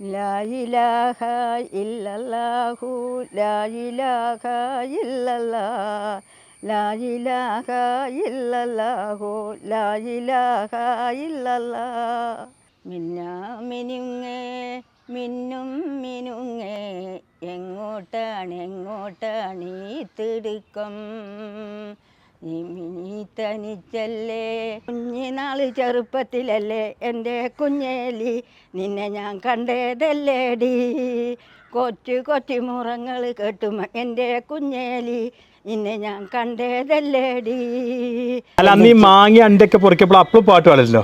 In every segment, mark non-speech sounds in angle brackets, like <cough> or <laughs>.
ലാ ഇലാഹ ഇല്ലല്ലാഹു ലാ ഇലാഹ ഇല്ലല്ലാ ലാ ഇലാഹ ഇല്ലല്ലാഹു ലാ ഇല്ലല്ലാ. മിന്നാ മിനുങ്ങേ മിന്നും മിനുങ്ങേ എങ്ങോട്ടാണ് എങ്ങോട്ടാണ് ഈ തിടുക്കം? നീ തനിച്ചല്ലേ കുഞ്ഞിനാൾ ചെറുപ്പത്തിലല്ലേ എന്റെ കുഞ്ഞേലി നിന്നെ ഞാൻ കണ്ടതല്ലേടി. കൊച്ചു കൊച്ചു മുറങ്ങൾ കേട്ടു എന്റെ കുഞ്ഞേലി നിന്നെ ഞാൻ കണ്ടതല്ലേടി. അല്ല അന്ന് മാങ്ങി മാങ്ങ അണ്ടൊക്കെ പൊറിക്കപ്പോൾ അപ്പൊ പാട്ട് പാടില്ലല്ലോ?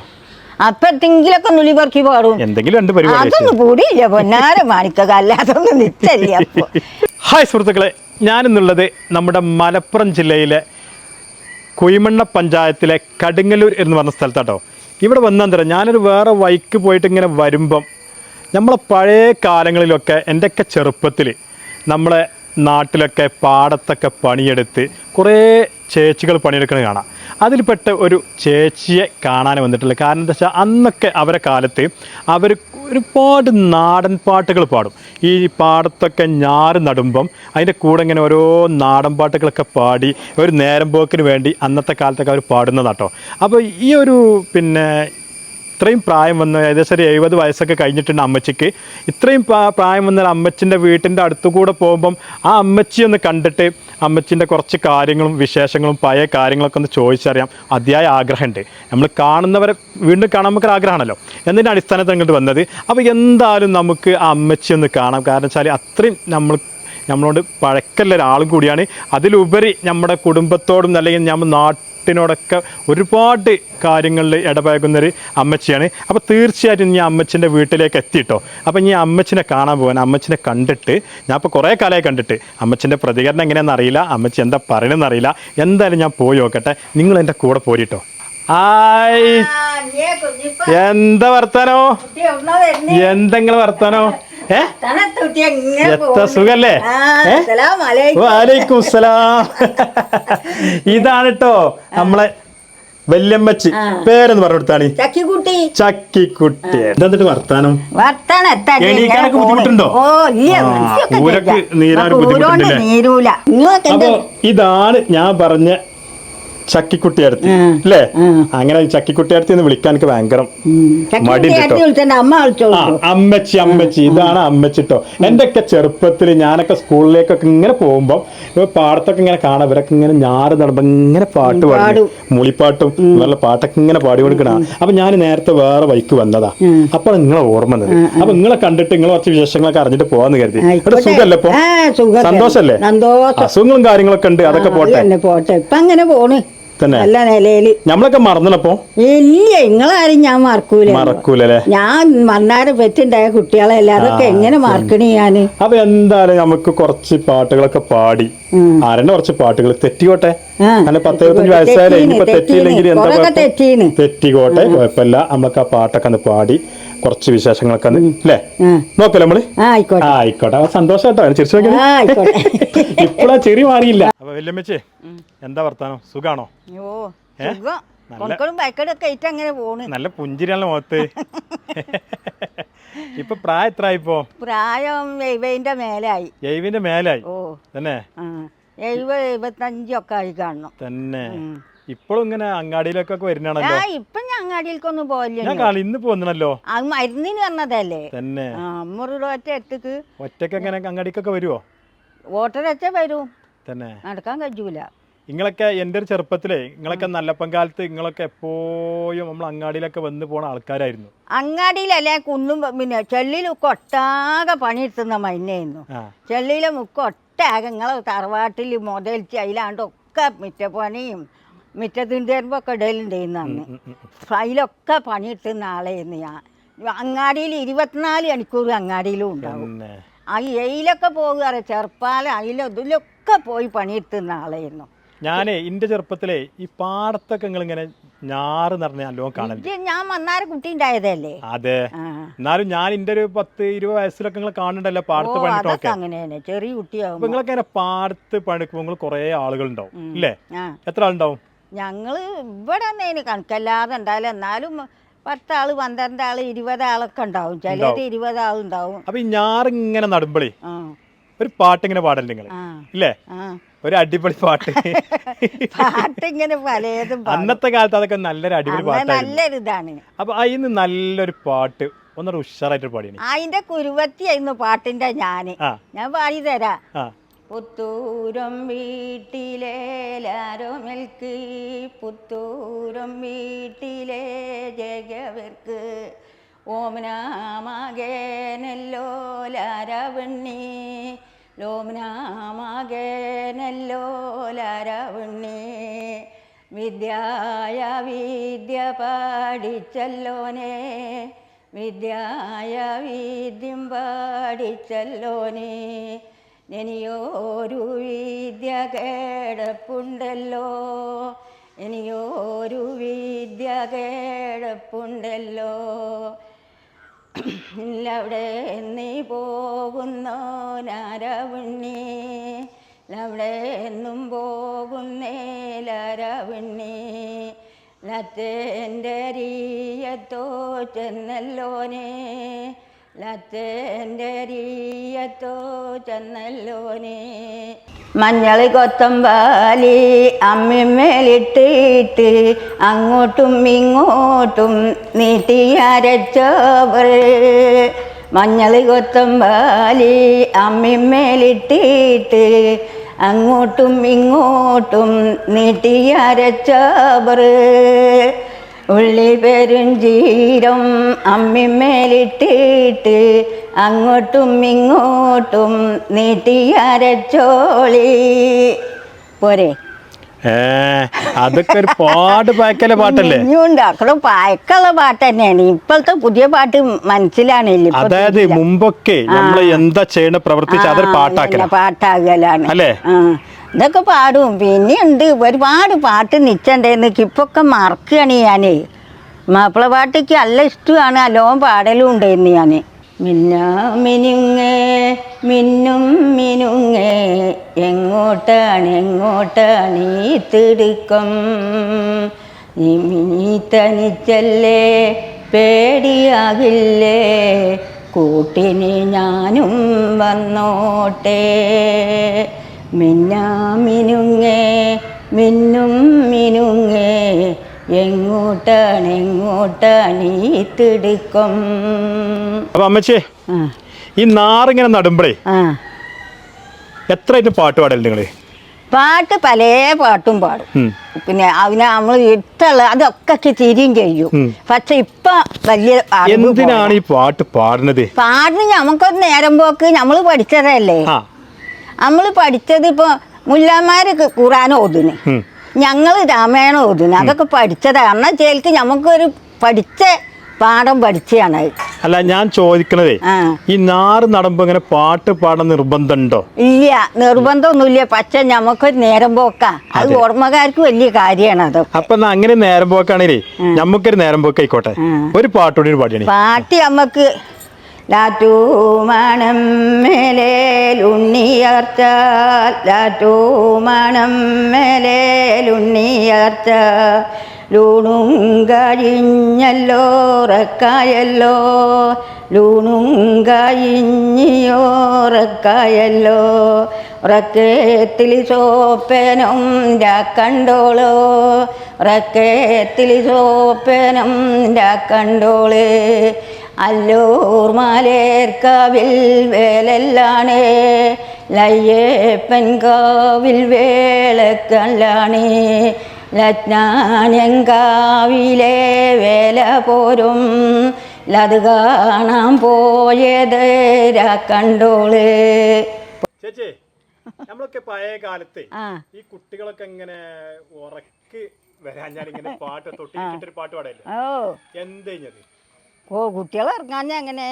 അപ്പത്തെങ്കിലൊക്കെ നുള്ളി പറക്കി പാടും. എന്തെങ്കിലും രണ്ട് പരിപാടി അതൊന്നും കൂടിയില്ല പൊന്നാര മാണിക്കക അല്ലാതൊന്നും നിച്ചല്ല അപ്പൊ <laughs> ഹായ് സുഹൃത്തുക്കളെ ഞാനിന്നുള്ളത് നമ്മുടെ മലപ്പുറം ജില്ലയിലെ കുയിമണ്ണ പഞ്ചായത്തിലെ കടുങ്ങല്ലൂർ എന്ന് പറഞ്ഞ സ്ഥലത്താട്ടോ. ഇവിടെ വന്നെന്തരം ഞാനൊരു വേറെ വൈക്ക് പോയിട്ട് ഇങ്ങനെ വരുമ്പം നമ്മളെ പഴയ കാലങ്ങളിലൊക്കെ എന്റെയൊക്കെ ചെറുപ്പത്തിൽ നമ്മളെ നാട്ടിലൊക്കെ പാടത്തൊക്കെ പണിയെടുത്ത് കുറേ ചേച്ചികൾ പണിയെടുക്കുന്നത് കാണാം. അതിൽപ്പെട്ട ഒരു ചേച്ചിയെ കാണാൻ വന്നിട്ടുള്ളത് കാരണം എന്താ വെച്ചാൽ അന്നൊക്കെ അവരെ കാലത്ത് അവർ ഒരുപാട് നാടൻ പാട്ടുകൾ പാടും. ഈ പാടത്തൊക്കെ ഞാറ് നടുമ്പം അതിന്റെ കൂടെ ഇങ്ങനെ ഓരോ നാടൻ പാട്ടുകളൊക്കെ പാടി ഒരു നേരം പോക്കിന് വേണ്ടി അന്നത്തെ കാലത്തൊക്കെ അവർ പാടുന്നതാട്ടോ. അപ്പോൾ ഈ ഒരു പിന്നെ ഇത്രയും പ്രായം വന്ന ഏകദേശം ഒരു എഴുപത് വയസ്സൊക്കെ കഴിഞ്ഞിട്ടുണ്ട് അമ്മച്ചിക്ക്. ഇത്രയും പ്രായം വന്ന അമ്മച്ചിന്റെ വീട്ടിന്റെ അടുത്തുകൂടെ പോകുമ്പം ആ അമ്മച്ചി ഒന്ന് കണ്ടിട്ട് അമ്മച്ചിന്റെ കുറച്ച് കാര്യങ്ങളും വിശേഷങ്ങളും പഴയ കാര്യങ്ങളൊക്കെ ഒന്ന് ചോദിച്ചറിയാം. അതിയായ ആഗ്രഹമുണ്ട്. നമ്മൾ കാണുന്നവരെ വീണ്ടും കാണാൻ നമുക്ക് ആഗ്രഹമാണല്ലോ. എന്നതിന്റെ അടിസ്ഥാനത്തിൽ അങ്ങോട്ട് വന്നത്? അപ്പോൾ എന്തായാലും നമുക്ക് ആ അമ്മച്ചി ഒന്ന് കാണാം. കാരണം വെച്ചാൽ അത്രയും നമ്മൾ നമ്മളോട് പഴക്കല്ല ഒരാളും കൂടിയാണ്. അതിലുപരി നമ്മുടെ കുടുംബത്തോടും അല്ലെങ്കിൽ നമ്മൾ നാട്ടിനോടൊക്കെ ഒരുപാട് കാര്യങ്ങളിൽ ഇടപഴകുന്നൊരു അമ്മച്ചിയാണ്. അപ്പോൾ തീർച്ചയായിട്ടും ഞാൻ അമ്മച്ചിന്റെ വീട്ടിലേക്ക് എത്തിയിട്ടോ അപ്പോൾ ഇനി അമ്മച്ചിനെ കാണാൻ പോകാൻ അമ്മച്ചിനെ കണ്ടിട്ട് ഞാൻ ഇപ്പോൾ കുറേ കാലമായി കണ്ടിട്ട് അമ്മച്ചിന്റെ പ്രതികരണം എങ്ങനെയാണെന്ന് അറിയില്ല അമ്മച്ചി എന്താ പറയണമെന്ന് അറിയില്ല. എന്തായാലും ഞാൻ പോയി നോക്കട്ടെ. നിങ്ങൾ എന്റെ കൂടെ പോരിട്ടോ. ആയ് എന്താ വർത്താനോ? എന്തെങ്കിലും വർത്താനോ? എത്ര സുഖല്ലേ? വാലൈക്കും സലാം <laughs> ഇതാണ് കേട്ടോ നമ്മളെ വല്യമ്മച്ചി. പേരെന്ന് പറഞ്ഞു കൊടുത്താണ് ചക്കിക്കുട്ടി. ചക്കിക്കുട്ടി. എന്താ വർത്താനം? എണീക്കാനൊക്കെ. ബുദ്ധിമുട്ടുണ്ടോ? ഊരക്ക്. നീരാൻ ബുദ്ധിമുട്ടുണ്ടല്ലേ? അപ്പൊ ഇതാണ് ഞാൻ പറഞ്ഞ ചക്കിക്കുട്ടി അടുത്ത്. അല്ലേ അങ്ങനെ ചക്കിക്കുട്ടി അടുത്ത് വിളിക്കാൻ എനിക്ക് ഭയങ്കര മടി അമ്മച്ചി അമ്മച്ചി. ഇതാണ് അമ്മച്ചിട്ടോ എന്റെയൊക്കെ ചെറുപ്പത്തിൽ ഞാനൊക്കെ സ്കൂളിലേക്കൊക്കെ ഇങ്ങനെ പോകുമ്പോൾ പാടത്തൊക്കെ ഇങ്ങനെ കാണാം. ഇവരൊക്കെ ഇങ്ങനെ ഞാറ് നടമ്പോ ഇങ്ങനെ പാട്ട് പാടും. പാടും. മുളിപ്പാട്ടും നല്ല പാട്ടൊക്കെ ഇങ്ങനെ പാടി കൊടുക്കണ. അപ്പൊ ഞാൻ നേരത്തെ വേറെ വൈക്ക് വന്നതാ. അപ്പൊ നിങ്ങളെ ഓർമ്മ വന്നത്. അപ്പൊ നിങ്ങളെ കണ്ടിട്ട് നിങ്ങൾ കുറച്ച് വിശേഷങ്ങളൊക്കെ അറിഞ്ഞിട്ട് പോവാന്ന് കരുതി. ഇവിടെ സുഖല്ലേ ഇപ്പൊ? സന്തോഷല്ലേ? സന്തോഷം. അസുഖങ്ങളും കാര്യങ്ങളൊക്കെ ഉണ്ട്. അതൊക്കെ പോട്ടെ. പോട്ടെ. ഇപ്പൊ അങ്ങനെ പോണ്. തന്നെ. നല്ല നിലയിൽ. നമ്മളൊക്കെ മറന്നപ്പോ ഇല്ല നിങ്ങളാരും ഞാൻ മറക്കൂല. മറക്കൂലല്ലേ? ഞാൻ മണ്ണാരെ പെറ്റുണ്ടായ കുട്ടികളെ അതൊക്കെ എങ്ങനെ മറക്കണേ ഞാൻ? അപ്പൊ എന്തായാലും നമുക്ക് കുറച്ച് പാട്ടുകളൊക്കെ പാടി. ആരന്റെ കുറച്ച് പാട്ടുകൾ? തെറ്റിക്കോട്ടെ. അല്ല അങ്ങനെ പത്ത് ഇരുപത്തഞ്ച് വയസ്സായാലും ഇനിയിപ്പോ തെറ്റിയില്ലെങ്കിൽ എന്താ? തെറ്റിക്കോട്ടെ കുഴപ്പമില്ല. നമ്മൾക്ക് ആ പാട്ടൊക്കെ ഒന്ന് പാടി കുറച്ച് വിശേഷങ്ങളൊക്കെ ഒന്ന് അല്ലേ നോക്കല്ലേ നമ്മൾ? ആയിക്കോട്ടെ. ആ ആയിക്കോട്ടെ. അപ്പൊ സന്തോഷാട്ടോ ചിരിച്ചു ആ ആയിക്കോട്ടെ. <laughs> ചെറി മാറിയില്ല. അപ്പൊ വല്യമ്മച്ചേ എന്താ വർത്താനോ? സുഖാണോ? ഓ സുഖം. നല്ല- കൊണക്കളും ബൈക്കടൊക്കെ അങ്ങനെ പോണ്. നല്ല പുഞ്ചിരിയാണല്ലോ മുഖത്ത്. <laughs> ഇപ്പൊ പ്രായം എത്ര ഇപ്പോ? പ്രായം എഴുപതിന്റെ മേലായി. എഴുവിന്റെ മേലായി? ഓ. തന്നെ? എഴുപത് എഴുപത്തഞ്ചൊക്കെ ആയി കാണണം തന്നെ. ഇപ്പോഴും ഇങ്ങനെ അങ്ങാടിയിലൊക്കെ വരുന്നാണല്ലോ ആ ഇപ്പൊ ഞാൻ അങ്ങാടിയിലേക്കൊന്നും പോയില്ല ഇന്ന് പോന്നല്ലോ അത് മരുന്നിന് വന്നതല്ലേ? തന്നെ. ഒറ്റ എത്തുക്ക് ഒറ്റയ്ക്ക് എങ്ങനെ അങ്ങാടിക്കൊക്കെ വരുവോ? വോട്ടറച്ച വരും. തന്നെ. നടക്കാൻ കഴിയൂല. നിങ്ങളൊക്കെ എന്റെ ഒരു ചെറുപ്പത്തിലേ നിങ്ങളൊക്കെ നല്ലപ്പം കാലത്ത് നിങ്ങളൊക്കെ എപ്പോഴും നമ്മൾ അങ്ങാടിയിലൊക്കെ വന്ന് പോണ ആൾക്കാരായിരുന്നു. അങ്ങാടിയിലല്ലേ കുന്നും പിന്നെ ചെള്ളിലൊക്കെ ഒട്ടാകെ പണിയെടുത്തുന്ന മഞ്ഞായിരുന്നു ചെള്ളിയിലെ മുക്ക് ഒട്ടാകെ നിങ്ങളെ തറവാട്ടിൽ മുതലിച്ച് അതിലാണ്ടൊക്കെ മിറ്റപ്പണിയും മിറ്റത്തിന്റെ ഒക്കെ ഇടയിലുണ്ടായിരുന്നു അന്ന്. അതിലൊക്കെ പണിയെടുത്തുന്ന ആളായിരുന്നു ഞാൻ. അങ്ങാടിയിൽ ഇരുപത്തിനാല് മണിക്കൂർ അങ്ങാടിയിലും ഉണ്ടാവും. ആ എയിലൊക്കെ പോകുക ചെറുപ്പാല അതിലും ഇതിലൊക്കെ പോയി പണിയെടുത്തുന്ന ആളായിരുന്നു. ഞാനേ എന്റെ ചെറുപ്പത്തിലേ ഈ പാടത്തൊക്കെ നിങ്ങൾ ഇങ്ങനെ ഞാറ് നിറഞ്ഞ നല്ലോണം കാണലുണ്ട് ഞാൻ വന്നാറ് കുട്ടി ഉണ്ടായതല്ലേ അതെ. എന്നാലും ഞാൻ എന്റെ ഒരു പത്ത് ഇരുപത് വയസ്സിലൊക്കെ നിങ്ങൾ കാണണ്ടല്ലോ പാടത്ത് പണിട്ടൊക്കെ അങ്ങനെ ചെറിയ കുട്ടിയാവും നിങ്ങളൊക്കെ ഇങ്ങനെ പാടത്ത് പണിക്കുമ്പോൾ നിങ്ങൾ കുറെ ആളുകൾ ഉണ്ടാവും ഇല്ലേ? എത്ര ആളുണ്ടാവും? ഞങ്ങൾ ഇവിടെ നേന് കണക്കല്ലാതെ ഉണ്ടാവില്ല എന്നാലും പത്താൾ പന്ത്രണ്ട് ആൾ ഇരുപത് ആളൊക്കെ ഉണ്ടാവും ചിലത് ഇരുപത് ആളുണ്ടാവും അപ്പൊ ഈ ഞാറിങ്ങനെ നടുമ്പളേ ഒരു പാട്ട് ഇങ്ങനെ പാടല്ലേ നിങ്ങൾ ഇല്ലേ? ഒരു അടിപൊളി പാട്ട്. <laughs> പാട്ട് ഇങ്ങനെ പലതും പാടും. അന്നത്തെ കാലത്ത് അതൊക്കെ നല്ലൊരു അടിപൊളി പാട്ട് നല്ലൊരു ഇതാണ് അപ്പൊ അതിന് നല്ലൊരു പാട്ട് ഒന്നൊരു ഉഷാറായിട്ട് പാടിയാണ് അതിന്റെ കുരുവത്തി ആയിരുന്നു പാട്ടിന്റെ ഞാൻ. ഞാൻ പാടി തരാ പുത്തൂരം മിൽക്ക് പുത്തൂരം വീട്ടിലെ ജഗവർക്ക് ലോമനാമകേനല്ലോ ലാരവണ്ണി. വിദ്യായ വിദ്യ പാടിച്ചല്ലോനെ വിദ്യായ വിദ്യം പാടിച്ചല്ലോനെ ഇനിയോരു വിദ്യ കേടപ്പുണ്ടല്ലോ. ഇനിയോരു വിദ്യ കേടപ്പുണ്ടല്ലോ. ലവിടെ നീ പോകുന്നോ നാരവണ്ണി? ലവിടെ എന്നും പോകുന്നേ ലാരവണ്ണി? ലത്തേന്റെ രീയത്തോ ചെന്നല്ലോനെ ലത്തേന്റെ മഞ്ഞൾ കൊത്തമ്പാലി അമ്മിമേലിട്ടിട്ട് അങ്ങോട്ടും ഇങ്ങോട്ടും നീട്ടി നീട്ടിയരച്ചവർ മഞ്ഞൾ കൊത്തമ്പാലി അമ്മിമേലിട്ടിട്ട് അങ്ങോട്ടും ഇങ്ങോട്ടും നീട്ടി നീട്ടിയരച്ചവർ ഉള്ളി പെരുംജീരം അമ്മിമേലിട്ടിട്ട് അങ്ങോട്ടും ഇങ്ങോട്ടും നീട്ടിയരച്ചോളി പോരെ. ഏ അതൊക്കെ ഒരു പാട് പാട്ടല്ലേ? അക്കൾ പായക്കുള്ള പാട്ട് തന്നെയാണ് ഇപ്പോഴത്തെ പുതിയ പാട്ട് മനസ്സിലാണില്ല അതായത് മുമ്പൊക്കെ നമ്മൾ എന്താ ചെയ്യണ പ്രവർത്തിച്ച് അതൊരു പാട്ടാക്കല. പാട്ടാകലാണ് അല്ലേ? ഇതൊക്കെ പാടും. പിന്നെയുണ്ട് ഒരുപാട് പാട്ട് നിച്ചണ്ടേന്ന് ഇപ്പൊക്കെ മറക്കുകയാണ് ഞാൻ. മാപ്പിള പാട്ടിക്ക് നല്ല ഇഷ്ടമാണ്. അല്ലോം പാടലും ഉണ്ടായിരുന്നു ഞാൻ മിന്ന മിനുങ്ങേ മിന്നും മിനുങ്ങേ എങ്ങോട്ടാണ് എങ്ങോട്ടാണ് ഈ തിടുക്കം? നീ തനിച്ചല്ലേ പേടിയാകില്ലേ? കൂട്ടിന് ഞാനും വന്നോട്ടെ. മിന്നാമിനുങ്ങേ മിന്നും മിനുങ്ങേ എങ്ങോട്ടാണ് എങ്ങോട്ടാണ് ഈ തിടുക്കം അപ്പൊ അമ്മച്ചേ ഈ നാറിങ്ങനെ നടുമ്പളേ എത്ര ആയിട്ട് പാട്ട് പാടല്ലേ നിങ്ങൾ? പാട്ട് പല പാട്ടും പാടും. പിന്നെ അതിന് നമ്മൾ ഇട്ടുള്ള അതൊക്കെ തിരിയും ചെയ്യും. പക്ഷെ ഇപ്പൊ വലിയ എന്തിനാണ് ഈ പാട്ട് പാടുന്നത്? പാടുന്നത് നമുക്കൊരു നേരം പോക്ക് നമ്മൾ പഠിച്ചതല്ലേ? നമ്മൾ പഠിച്ചത് ഇപ്പോൾ മുല്ലാമാര് ഖുറാൻ ഓതുന്നു ഞങ്ങൾ രാമായണം ഓതുന്നു അതൊക്കെ പഠിച്ചതാണ് കാരണം ചേൽക്ക് നമുക്കൊരു പഠിച്ച പാഠം പഠിച്ചാണ് അല്ല ഞാൻ ചോദിക്കണതേ ഈ നാറ് നടമ്പ് ഇങ്ങനെ പാട്ട് പാടാൻ നിർബന്ധമുണ്ടോ? ഇല്ല നിർബന്ധമൊന്നുമില്ല. പക്ഷെ നമുക്ക് നേരം പോക്കാ. അത് ഓർമ്മകാർക്ക് ഓർമ്മക്കാർക്ക് വലിയ കാര്യമാണ് അത്. അപ്പൊ അങ്ങനെ നേരം പോക്കാണേലേ നമുക്കൊരു നേരം പോക്കായിക്കോട്ടെ. ഒരു പാട്ടുകൂടി പാടിയാണ്. പാട്ടി നമുക്ക് ലാറ്റൂമണം മേലേലുണ്ണിയർച്ച ലാറ്റൂമണം മേലേലുണ്ണിയർച്ച ലൂണും കഴിഞ്ഞല്ലോ റക്കായല്ലോ ലൂണും കഴിഞ്ഞിയോറക്കായല്ലോ റക്കേത്തിൽ സോപ്പനും കണ്ടോളോ റക്കേത്തിൽ സോപ്പനും കണ്ടോൾ. അല്ലൂർ മാലേർക്കാവിൽ വേലല്ലാണേ ലയ്യേപ്പൻ കാവിൽ വേളക്കല്ലാണേ ലജ്ഞാനങ്കാവിലെ വേല പോരും ലത് കാണാൻ പോയത് കണ്ടോൾ. ചേച്ചി നമ്മളൊക്കെ പഴയ കാലത്തെ ഈ കുട്ടികളൊക്കെ ഇങ്ങനെ ഉറക്ക് വരാഞ്ഞാൽ ഇങ്ങനെ പാട്ട് തൊട്ടിട്ടൊരു പാട്ട് പാടല്ലേ? എന്ത് കഴിഞ്ഞത്? ഓ കുട്ടികൾ ഇറങ്ങാഞ്ഞ അങ്ങനെ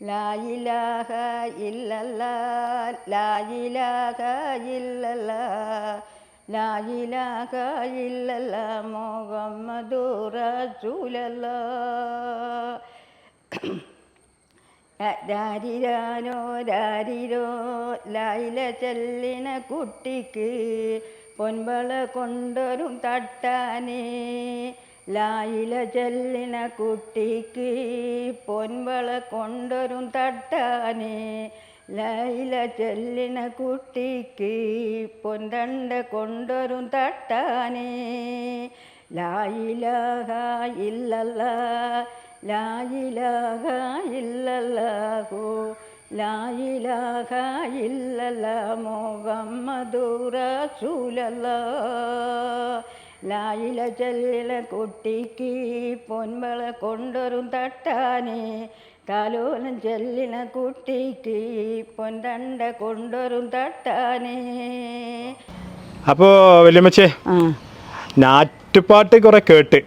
ലായിലാഹ ഇല്ലല്ല ലായിലാഹ ഇല്ലല്ല ലായിലാഹ ഇല്ലല്ല മുഹമ്മദു റസൂലല്ല രാരിരാനോ രാരിരോ ലായില ചെല്ലിന കുട്ടിക്ക് പൊൻപള കൊണ്ടൊരും തട്ടാനേ. ലായില ചെല്ലിന കുട്ടിക്ക് പൊൻവള കൊണ്ടൊരും തട്ടാനേ. ലൈല ചെല്ലിന കുട്ടിക്ക് പൊന്തണ്ട കൊണ്ടൊരും തട്ടാനേ. ലായിലാഹ ഇല്ലല്ല ലായിലാഹ ഇല്ലല്ലാഹു. ലായിലാഹ ഇല്ലല്ല മോഹമ്മദൂറ ലായില ചെല്ലില കുട്ടിക്ക് പൊൻമള കൊണ്ടൊരു തട്ടാനെ. താലോലം ചെല്ലിന കുട്ടിക്ക് പൊൻ പൊന്തണ്ട കൊണ്ടൊരു തട്ടാനെ. അപ്പോ വല്യമ്മച്ചേ ആ. നാട്ടുപാട്ട് കുറെ കേട്ട്.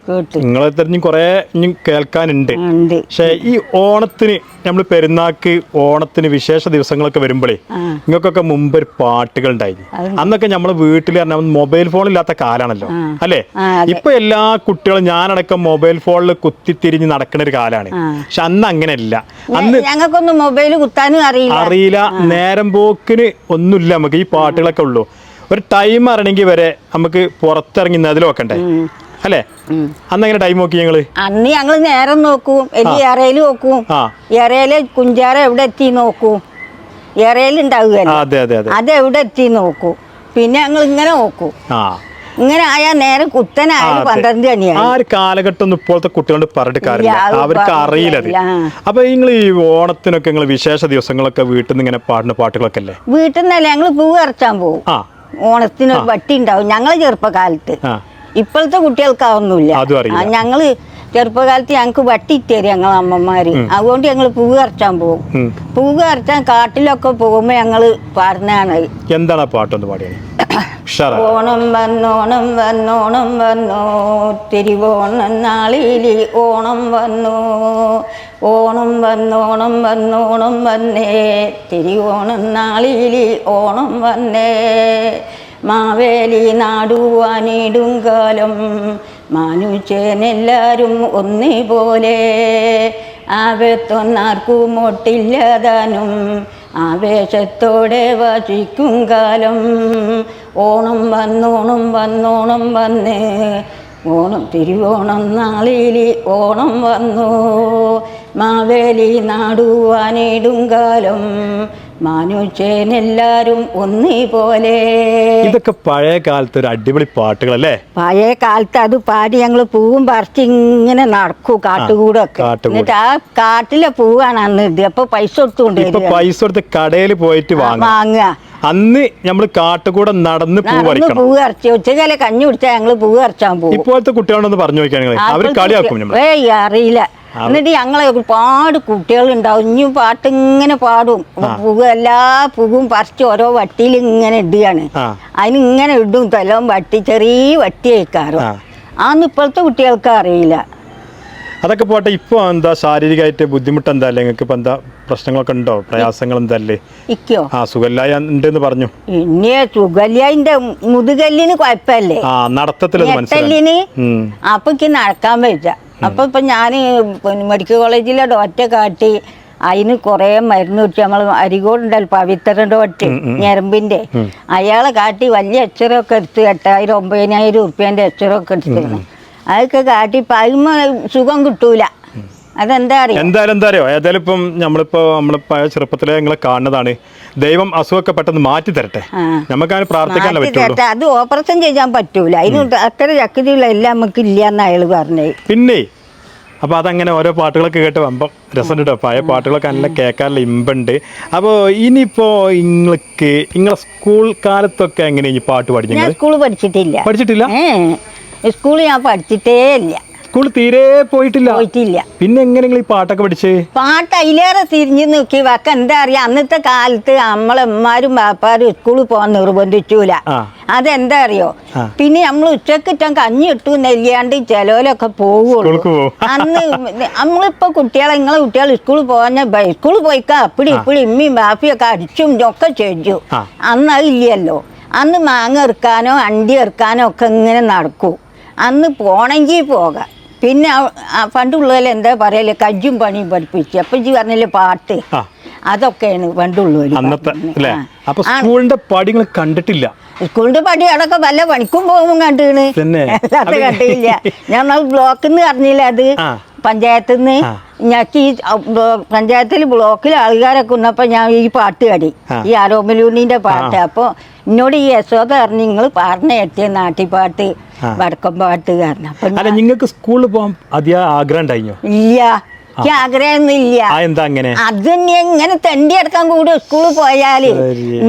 നിങ്ങളെ തെരഞ്ഞു കുറെ കേൾക്കാനുണ്ട്. പക്ഷെ ഈ ഓണത്തിന് നമ്മൾ പെരുന്നാക്ക് ഓണത്തിന് വിശേഷ ദിവസങ്ങളൊക്കെ വരുമ്പോഴേ നിങ്ങൾക്കൊക്കെ മുമ്പ് ഒരു പാട്ടുകൾ ഉണ്ടായിരുന്നു അന്നൊക്കെ നമ്മളെ വീട്ടിൽ പറഞ്ഞാൽ മൊബൈൽ ഫോൺ ഇല്ലാത്ത കാലാണല്ലോ അല്ലെ? ഇപ്പൊ എല്ലാ കുട്ടികളും ഞാനടക്കം മൊബൈൽ ഫോണിൽ കുത്തിത്തിരിഞ്ഞ് നടക്കുന്ന ഒരു കാലാണ്. പക്ഷെ അന്ന് അങ്ങനെയല്ല. അന്ന് ഞങ്ങൾക്കൊന്നും മൊബൈൽ കുത്താനും അറിയില്ല. അറിയില്ല നേരം പോക്കിന് ഒന്നുമില്ല നമുക്ക് ഈ പാട്ടുകളൊക്കെ ഉള്ളൂ. ഒരു ടൈം അറിയണമെങ്കിൽ വരെ നമുക്ക് പുറത്തിറങ്ങി അതിൽ നോക്കണ്ടേ. അല്ലേ. അന്ന് എങ്ങനെ ടൈം നോക്കി ഞങ്ങൾ? അന്ന് ഞങ്ങൾ നേരം നോക്കും. വലിയ ഇറയിൽ നോക്കും ആ. ഇറയിൽ കുഞ്ചാറ എവിടെ എത്തി നോക്കും. ഇറയിൽ ആ, ഉണ്ടാവുകയല്ലോ? അതെ എവിടെ എത്തി നോക്കും. പിന്നെ ഞങ്ങൾ ഇങ്ങനെ നോക്കും. ആ. ഇങ്ങനെ ആയാ നേരം ആ, കുത്തനായാലും പന്ത്രണ്ട് പന്ത്രണ്ട് ആ ഒരു കാലഘട്ടം ഒന്നും ഇപ്പോഴത്തെ കുട്ടികളോട് പറഞ്ഞിട്ട് കാര്യമില്ല. ഇല്ല, അത് അവർക്ക് അറിയില്ല. അപ്പൊ നിങ്ങൾ ഈ ഓണത്തിനൊക്കെ നിങ്ങൾ വിശേഷ ദിവസങ്ങളൊക്കെ വീട്ടിൽ നിന്ന് ഇങ്ങനെ പാടുന്ന പാട്ടുകളൊക്കെ അല്ലേ? വീട്ടിൽ നിന്നല്ല ഞങ്ങൾ പൂ ഇറച്ചാൻ പോകും ആ ഓണത്തിന് ഒരു വട്ടി ഉണ്ടാവും. ഞങ്ങളെ ചെറുപ്പകാലത്ത്. ഇപ്പോഴത്തെ കുട്ടികൾക്ക് അതൊന്നുമില്ല ഞങ്ങൾ ചെറുപ്പകാലത്ത് ഞങ്ങൾക്ക് വട്ടി തരും ഞങ്ങളെ അമ്മമാര്. അതുകൊണ്ട് ഞങ്ങൾ പൂവ് കറച്ചാൻ പോകും. പൂവ് കറച്ചാൻ കാട്ടിലൊക്കെ പോകുമ്പോൾ ഞങ്ങൾ പാടുന്നതാണ്. എന്താണ് പാട്ടൊന്ന് പാടിയത് ഓണം വന്നോണം വന്നോണം വന്നു തിരുവോണം നാളിൽ ഓണം വന്നു. ഓണം വന്നോണം വന്നോണം വന്നേ തിരുവോണം നാളിൽ ഓണം വന്നേ. മാവേലി നാടുവാനിടും കാലം മാനുഷനെല്ലാരും ഒന്നേ പോലെ. ആവത്തൊന്നാർക്കും ഒട്ടില്ലാതാനും ആവേശത്തോടെ വസിക്കും കാലം. ഓണം വന്നോണം വന്നോണം വന്ന്. ഓണം തിരുവോണം നാളിലി ഓണം വന്നു. മാവേലി നാടുവാനിടും കാലം. മാനുച്ചേനെല്ലാരും ഒന്നേപോലെ. ഇതൊക്കെ പഴയ കാലത്ത് ഒരു അടിപൊളി പാട്ടുകളല്ലേ? പഴയ കാലത്ത് അത് പാടി ഞങ്ങൾ പൂവും പറിച്ച് ഇങ്ങനെ നടക്കൂ കാട്ടുകൂടൊക്കെ. കാട്ടുകൂടെ. എന്നിട്ട് ആ കാട്ടിലെ പൂവാണ് അന്ന് ഇത്. അപ്പൊ പൈസ കൊടുത്തുകൊണ്ട് ഇപ്പൊ വരിക. പൈസ കൊടുത്ത് കടയിൽ പോയിട്ട് വാങ്ങാം. വാങ്ങുക. അന്ന് നമ്മൾ കാട്ടുകൂടെ നടന്ന് പൂ നടന്ന് പറിക്കണം. പൂ ഇറച്ചി കഞ്ഞി കുടിച്ചാൽ ഞങ്ങൾ പൂ ഇറച്ചാൻ പോകും ഇപ്പോഴത്തെ കുട്ടികളോടൊന്ന് പറഞ്ഞു നോക്കിയാൽ നിങ്ങൾ അവർ കളിയാക്കും നമ്മൾ ഏയ് അറിയില്ല. എന്നിട്ട് ഞങ്ങളെ ഒരുപാട് കുട്ടികളുണ്ടാവും. ഇനിയും പാട്ട് ഇങ്ങനെ പാടും പുക എല്ലാ പുകും പറിച്ച് ഓരോ വട്ടിയിൽ ഇങ്ങനെ ഇടുകയാണ്. അതിനിങ്ങനെ അതിന് ഇങ്ങനെ ഇടും. തലവും വട്ടി ചെറിയ വട്ടി അയക്കാറും. അന്ന് ഇപ്പോഴത്തെ കുട്ടികൾക്ക് അറിയില്ല. അതൊക്കെ പോട്ടെ ഇപ്പൊ എന്താ ശാരീരികമായിട്ട് ബുദ്ധിമുട്ട് എന്താ അല്ലേ നിങ്ങൾക്ക് ഇപ്പൊ എന്താ പ്രശ്നങ്ങളൊക്കെ ഉണ്ടോ? പ്രയാസങ്ങൾ എന്തല്ലേ ഇക്കോ? ആ ഉണ്ടെന്ന് പറഞ്ഞു. ഇനി സുഗല്യന്റെ മുതുകല്ലിന് കുഴപ്പല്ലേ ആ നടത്തത്തിലത് മനസ്സിലായി ഞെട്ടല്ലിന് അപ്പൊ നടക്കാൻ പറ്റ അപ്പൊ ഇപ്പൊ ഞാൻ മെഡിക്കൽ കോളേജിലെ ഡോക്ടറെ കാട്ടി. അതിന് കുറേ മരുന്ന് കുടിച്ച് നമ്മൾ അരികോടുണ്ടല്ലോ പവിത്രന്റെ ഒറ്റ ഞരമ്പിന്റെ. അയാളെ കാട്ടി വലിയ അച്ചറൊക്കെ എടുത്ത് എട്ടായിരം ഒമ്പതിനായിരം ഉറുപ്പ്യന്റെ അച്ചറൊക്കെ എടുത്തിരുന്നു അതൊക്കെ കാട്ടി ഇപ്പം അതിമ സുഖം കിട്ടൂല. അതെന്താ എന്തായാലും എന്താ അറിയോ? ഏതായാലും ഇപ്പം നമ്മളിപ്പോ നമ്മളിപ്പോ ചെറുപ്പത്തിലെ നിങ്ങളെ കാണുന്നതാണ്. ദൈവം അസുഖമൊക്കെ പെട്ടെന്ന് മാറ്റി തരട്ടെ. നമുക്ക് നമുക്കങ്ങനെ പ്രാർത്ഥിക്കാനല്ലേ പറ്റുള്ളൂ. അത് ഓപ്പറേഷൻ ചെയ്യാൻ പറ്റൂല. അതിന് അത്ര ശക്തിയുള്ള എല്ലാം നമുക്ക് ഇല്ല എന്ന് അയാൾ പറഞ്ഞത് പിന്നെ അപ്പോൾ അതങ്ങനെ ഓരോ പാട്ടുകളൊക്കെ കേട്ട് വമ്പം രസമുണ്ട് പഴയ പാട്ടുകളൊക്കെ നല്ല കേൾക്കാനുള്ള ഇമ്പുണ്ട്. അപ്പോൾ ഇനിയിപ്പോൾ നിങ്ങൾക്ക് നിങ്ങളെ സ്കൂൾ കാലത്തൊക്കെ എങ്ങനെ ഈ പാട്ട് പഠിച്ചു ഞാൻ സ്കൂൾ പഠിച്ചിട്ടില്ല. പഠിച്ചിട്ടില്ല? സ്കൂൾ ഞാൻ പഠിച്ചിട്ടേ ഇല്ല. സ്കൂൾ തീരെ പോയിട്ടില്ല. പോയിട്ടില്ല. പിന്നെ എങ്ങനെ നിങ്ങൾ ഈ പാട്ടൊക്കെ പഠിച്ചേ? പാട്ട് അതിലേറെ തിരിഞ്ഞു നോക്കി. വക്ക എന്താ അറിയാ? അന്നത്തെ കാലത്ത് നമ്മളെമ്മാരും ബാപ്പാരും സ്കൂളിൽ പോകാൻ നിർബന്ധിച്ചൂല. അതെന്താ അറിയോ? പിന്നെ നമ്മൾ ഉച്ചക്കിട്ടം കഞ്ഞി ഇട്ടു നെല്ലിയാണ്ട് ചിലവരൊക്കെ പോകുള്ളൂ. അന്ന് നമ്മളിപ്പോ കുട്ടികളെ നിങ്ങളെ കുട്ടികൾ സ്കൂളിൽ പോകാൻ സ്കൂളിൽ പോയിക്കാ. അപ്പിടി ഇപ്പിടി ഇമ്മയും ബാപ്പിയൊക്കെ അടിച്ചും ഒക്കെ ചെയ്തു. അന്ന് അതില്ലല്ലോ അന്ന് മാങ്ങ എറുക്കാനോ അണ്ടി എറുക്കാനോ ഒക്കെ ഇങ്ങനെ നടക്കൂ. അന്ന് പോണെങ്കിൽ പോകാം. പിന്നെ പണ്ടുള്ളതിൽ എന്താ പറയൽ? കജ്ജും പണിയും പഠിപ്പിച്ചു. അപ്പൊ ഇജ്ജ് പറഞ്ഞില്ലേ പാട്ട്? അതൊക്കെയാണ് പണ്ടുള്ളവര് സ്കൂളിന്റെ പടികൾ കണ്ടിട്ടില്ല. സ്കൂളിന്റെ പടി അടക്കം വല്ല പണിക്കും പോകും കണ്ടിണ്. അത് കണ്ടില്ല. ഞങ്ങൾ ബ്ലോക്കിൽ നിന്ന് അറിഞ്ഞില്ല അത്. പഞ്ചായത്തിൽ നിന്ന് ഞാൻ ഞങ്ങൾക്ക് ഈ പഞ്ചായത്തിൽ ബ്ലോക്കിൽ ആൾക്കാരൊക്കെ ഉന്നപ്പോ ഞാൻ ഈ പാട്ട് പാടി. ഈ ആരോമലൂണിന്റെ പാട്ട്. അപ്പൊ എന്നോട് ഈ യശോദ പറഞ്ഞു നിങ്ങൾ പാടിനെത്തിയ നാട്ടിപ്പാട്ട്. വടക്കം പാട്ട് അല്ല നിങ്ങൾക്ക് സ്കൂളിൽ പോകാൻ ആഗ്രഹം ഉണ്ടായിഞ്ഞോ ഇല്ല. എനിക്ക് ആഗ്രഹമൊന്നും ഇല്ല അങ്ങനെ? അത് എങ്ങനെ തണ്ടി എടുക്കാൻ കൂടി സ്കൂളിൽ പോയാൽ?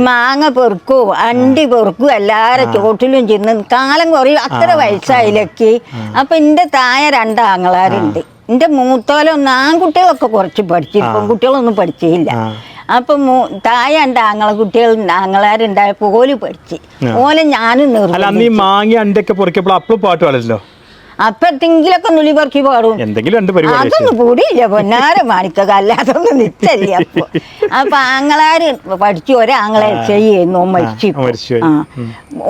മാങ്ങ പെറുക്കും അണ്ടി പെറുക്കും എല്ലാരും ചോട്ടിലും ചെന്ന് കാലം കുറയും. അത്ര വയസ്സായില്ലക്ക്. അപ്പൊ എന്റെ താഴെ രണ്ടാങ്ങളാരുണ്ട് എന്റെ മൂത്തോലൊന്നും ആൺകുട്ടികളൊക്കെ കുറച്ച് പഠിച്ചിരിക്കും കുട്ടികളൊന്നും പഠിച്ചില്ല. അപ്പൊ തായ എന്റെ ആങ്ങളെ കുട്ടികൾ ആങ്ങളാരുണ്ടായപ്പോ ഓൽ പഠിച്ച്. ഓലെ ഞാനും നിർത്തി മാങ്ങ അണ്ടൊക്കെ പൊറിക്കപ്പോൾ അപ്പോഴും പാട്ട് പാടല്ലോ അപ്പൊ എന്തെങ്കിലൊക്കെ നുള്ളി പറക്കി പാടും. എന്തെങ്കിലും രണ്ട് പരിപാടി അതൊന്നും കൂടിയില്ല പൊന്നാര മാണിക്ക അല്ലാതൊന്നും നിച്ചല്ല അപ്പൊ. അപ്പൊ ആങ്ങളാര് പഠിച്ചു ഒരാങ്ങളെ ചെയ്യുന്നു മരിച്ചു.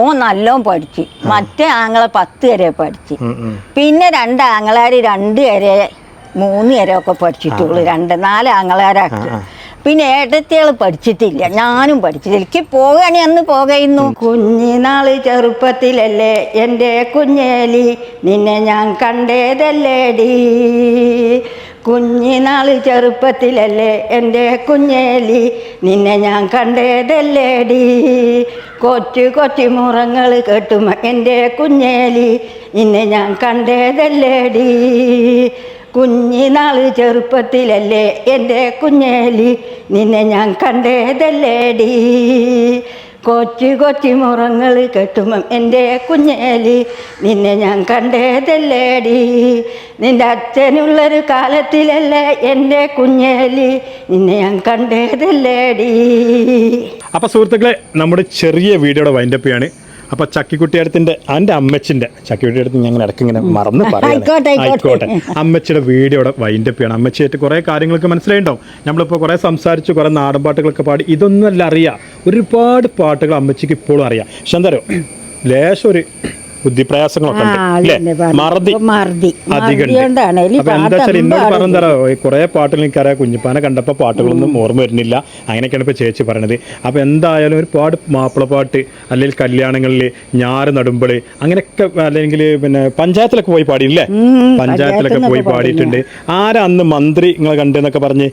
ഓ നല്ലോ പഠിച്ചു. മറ്റേ ആങ്ങളെ പത്ത് വരെ പഠിച്ചു. പിന്നെ രണ്ട് ആങ്ങളാര് രണ്ട് വരെ മൂന്ന് വരെ ഒക്കെ പഠിച്ചിട്ടുള്ളൂ രണ്ട് നാല് ആങ്ങളാരാക്കി. പിന്നെ ഏട്ടത്തികൾ പഠിച്ചിട്ടില്ല. ഞാനും പഠിച്ചിട്ടില്ല. എനിക്ക് പോകണി അന്ന് പോകയുന്നു കുഞ്ഞിനാൾ ചെറുപ്പത്തിലല്ലേ എന്റെ കുഞ്ഞേലി നിന്നെ ഞാൻ കണ്ടേതല്ലേടി. കുഞ്ഞിനാൾ ചെറുപ്പത്തിലല്ലേ എന്റെ കുഞ്ഞേലി നിന്നെ ഞാൻ കണ്ടേതല്ലേടി. കൊച്ചു കൊച്ചു മുറങ്ങൾ കെട്ടും എന്റെ കുഞ്ഞേലി നിന്നെ ഞാൻ കണ്ടേതല്ലേടി. കുഞ്ഞിനാൾ ചെറുപ്പത്തിലല്ലേ എന്റെ കുഞ്ഞേലി? നിന്നെ ഞാൻ കണ്ടേതല്ലേടി? കൊച്ചു കൊച്ചു മുറങ്ങൾ കെട്ടുമ്പം എന്റെ കുഞ്ഞേലി നിന്നെ ഞാൻ കണ്ടേതല്ലേടി? നിന്റെ അച്ഛനുള്ളൊരു കാലത്തിലല്ലേ എന്റെ കുഞ്ഞേലി നിന്നെ ഞാൻ കണ്ടേതല്ലേടി? അപ്പൊ സുഹൃത്തുക്കളെ നമ്മുടെ ചെറിയ വീഡിയോയുടെ വൈൻഡപ്പ് ചെയ്യാണ് അപ്പൊ ചക്കിക്കുട്ടിയടത്തിന്റെ അവന്റെ അമ്മച്ചിന്റെ ചക്കിക്കുട്ടിയടുത്ത് ഞങ്ങൾ ഇടയ്ക്ക് ഇങ്ങനെ മറന്ന് പറയാം ആയിക്കോട്ടെ. അമ്മച്ചിയുടെ വീഡിയോടെ വൈൻഡപ്പ് ചെയ്യണം. അമ്മച്ചിയായിട്ട് കുറെ കാര്യങ്ങളൊക്കെ മനസ്സിലായിണ്ടാവും. നമ്മളിപ്പോൾ കുറെ സംസാരിച്ച് കുറെ നാടൻ പാട്ടുകളൊക്കെ പാടി ഇതൊന്നും അല്ല അറിയാം. ഒരുപാട് പാട്ടുകൾ അമ്മച്ചിക്ക് ഇപ്പോഴും അറിയാം. പക്ഷെ എന്താ <clears throat> ലേശം ഒരു ബുദ്ധിപ്രയാസങ്ങളൊക്കെ അല്ലേ? ഇപ്പൊ. പറഞ്ഞതാ കുറെ പാട്ടുകൾ എനിക്കറിയാം. കുഞ്ഞിപ്പാനെ കണ്ടപ്പോൾ പാട്ടുകളൊന്നും ഓർമ്മ വരുന്നില്ല. അങ്ങനെയൊക്കെയാണ് ഇപ്പോൾ ചേച്ചി പറയണത്. അപ്പോൾ എന്തായാലും ഒരുപാട് മാപ്പിളപ്പാട്ട് അല്ലെങ്കിൽ കല്യാണങ്ങളിൽ ഞാറ് നടുമ്പൾ അങ്ങനെയൊക്കെ അല്ലെങ്കിൽ പിന്നെ പഞ്ചായത്തിലൊക്കെ പോയി പാടി പാടിയില്ലേ പഞ്ചായത്തിലൊക്കെ പോയി പാടിയിട്ടുണ്ട്. ആരാ അന്ന് മന്ത്രി നിങ്ങളെ കണ്ടെന്നൊക്കെ പറഞ്ഞ്?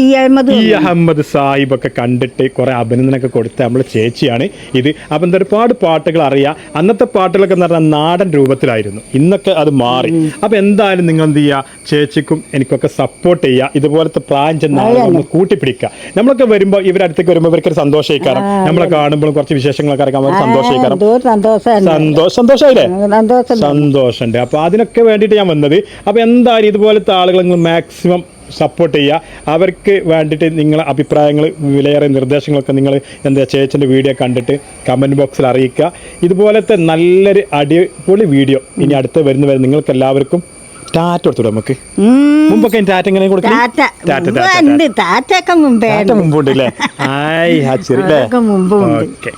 ഈ അഹമ്മദ് ഈ അഹമ്മദ് സാഹിബ് ഒക്കെ കണ്ടിട്ട് കുറെ അഭിനന്ദനൊക്കെ കൊടുത്ത നമ്മളെ ചേച്ചിയാണ് ഇത്. അപ്പം എന്താ ഒരുപാട് പാട്ടുകൾ അറിയാം. അന്നത്തെ പാട്ടുകളൊക്കെ എന്ന് പറഞ്ഞാൽ നാടൻ രൂപത്തിലായിരുന്നു. ഇന്നൊക്കെ അത് മാറി. അപ്പൊ എന്തായാലും നിങ്ങൾ എന്ത് ചെയ്യുക? ചേച്ചിക്കും എനിക്കൊക്കെ സപ്പോർട്ട് ചെയ്യുക. ഇതുപോലത്തെ പ്രായം ചെന്ന കൂട്ടിപ്പിടിക്കുക. നമ്മളൊക്കെ വരുമ്പോൾ ഇവരടുത്തേക്ക് വരുമ്പോൾ ഇവർക്കൊരു സന്തോഷമായിക്കാരം നമ്മളെ കാണുമ്പോഴും കുറച്ച് വിശേഷങ്ങളൊക്കെ അറിയാൻ അവർ സന്തോഷം സന്തോഷം സന്തോഷമായില്ലേ? സന്തോഷം സന്തോഷമുണ്ട്. അപ്പോൾ അതിനൊക്കെ വേണ്ടിയിട്ട് ഞാൻ വന്നത്. അപ്പോൾ എന്തായാലും ഇതുപോലത്തെ ആളുകൾ മാക്സിമം സപ്പോർട്ട് ചെയ്യുക. അവർക്ക് വേണ്ടിയിട്ട് നിങ്ങളെ അഭിപ്രായങ്ങൾ വിലയേറെ നിർദ്ദേശങ്ങളൊക്കെ നിങ്ങൾ എന്താ ചേച്ചന്റെ വീഡിയോ കണ്ടിട്ട് കമന്റ് ബോക്സിൽ അറിയിക്കുക. ഇതുപോലത്തെ നല്ലൊരു അടിപൊളി വീഡിയോ ഇനി അടുത്ത് വരുന്ന വരെ നിങ്ങൾക്ക് എല്ലാവർക്കും ടാറ്റ കൊടുത്തു നമുക്ക്. മുമ്പൊക്കെ ടാറ്റ എങ്ങനെ കൊടുക്കും ടാറ്റ <laughs> മുമ്പുണ്ട് അല്ലേ? ആയി ഓക്കെ.